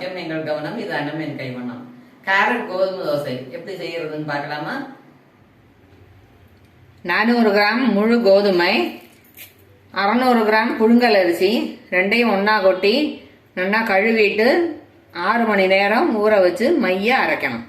கவனம் இது அன்னமேன் கைவண்ணம். கேரட் கோதுமை தோசை. எப்படி செய்யறதுன்னு பார்க்கலாமா? நானூறு கிராம் முழு கோதுமை அறநூறு கிராம் புழுங்கல் அரிசி ரெண்டையும் ஒன்றா கொட்டி நல்லா கழுவிட்டு ஆறு மணி நேரம் ஊற வச்சு மைய அரைக்கணும்.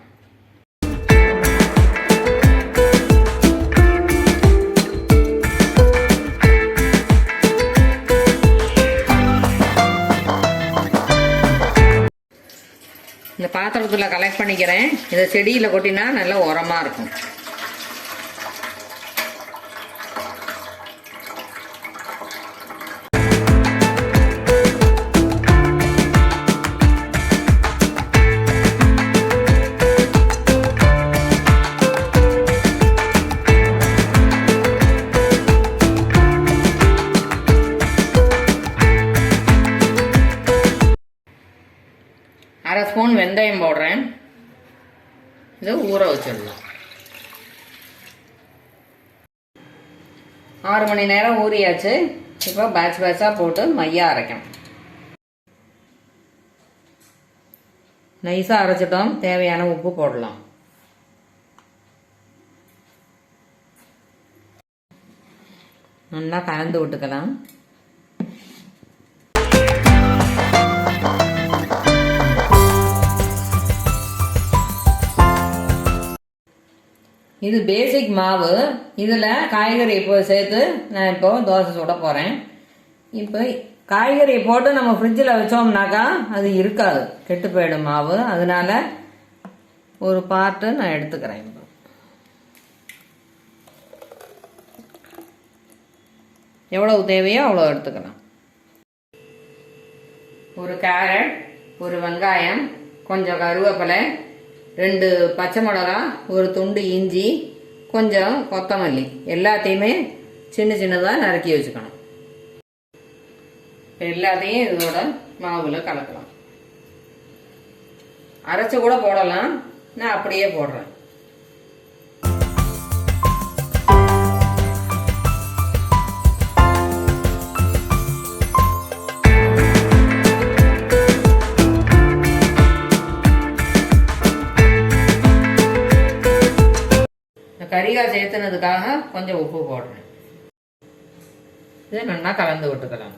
இந்த பாத்திரத்தில் கலெக்ட் பண்ணிக்கிறேன். இதை செடியில் கொட்டினா நல்லா உரமாக இருக்கும். அரை ஸ்பூன் வெந்தயம் போடுறேன். இதை ஊற வச்சிடலாம். ஆறு மணி நேரம் ஊறியாச்சு. இப்போ பேட்ச் பேட்சாக போட்டு மையாக அரைக்கணும். நைஸாக அரைச்சிட்டோம். தேவையான உப்பு போடலாம். நல்லா கலந்து விட்டுக்கலாம். இது பேசிக் மாவு. இதில் காய்கறி இப்போ சேர்த்து நான் இப்போ தோசை சுட போகிறேன் இப்போ காய்கறி போட்டு நம்ம ஃப்ரிட்ஜில் வச்சோம்னாக்கா அது இருக்காது. கெட்டு போயிடும் மாவு. அதனால ஒரு பார்ட்டு நான் எடுத்துக்கிறேன் இப்போ. எவ்வளவு தேவையோ அவ்வளோ எடுத்துக்கலாம். ஒரு கேரட் ஒரு வெங்காயம் கொஞ்சம் கருவேப்பிலை ரெண்டு பச்சை மிளகா ஒரு துண்டு இஞ்சி கொஞ்சம் கொத்தமல்லி. எல்லாத்தையுமே சின்ன சின்னதாக நறுக்கி வச்சுக்கணும். எல்லாத்தையும் இதோட மாவில் கலக்கலாம். அரைச்சி கூட போடலாம். நான் அப்படியே போடுறேன். கறிகாய் சேர்த்துனதுக்காக கொஞ்சம் உப்பு போடுறேன் இதை நல்லா கலந்து விட்டுக்கலாம்.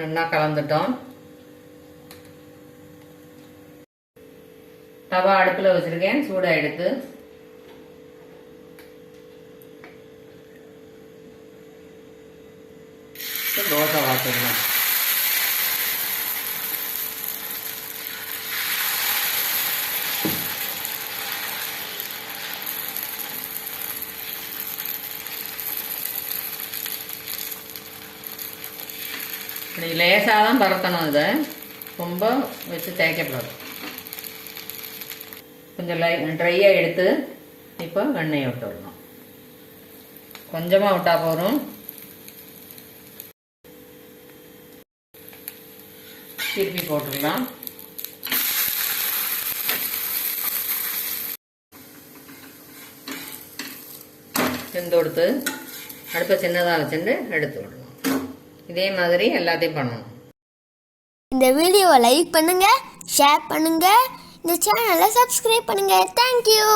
நல்லா கலந்துட்டோம். தவா அடுப்பில் வச்சிருக்கேன். சூடாக எடுத்து தோசை இப்படி லேசாக தான் பரத்தணும் இதை. ரொம்ப வச்சு தேய்க்கப்படாது. கொஞ்சம் லை ட்ரையாக எடுத்து இப்போ வெண்ணெயை விட்டு விடணும் கொஞ்சமாக விட்டால் போதும். திருப்பி போட்டுடலாம் செந்து கொடுத்து அடுப்பை சின்னதாக வச்சுட்டு எடுத்து விடணும். இதே மாதிரி எல்லாத்தையும் பண்ணணும். இந்த வீடியோவை லைக் பண்ணுங்க ஷேர் பண்ணுங்க இந்த சேனலை சப்ஸ்கிரைப் பண்ணுங்க. தேங்க்யூ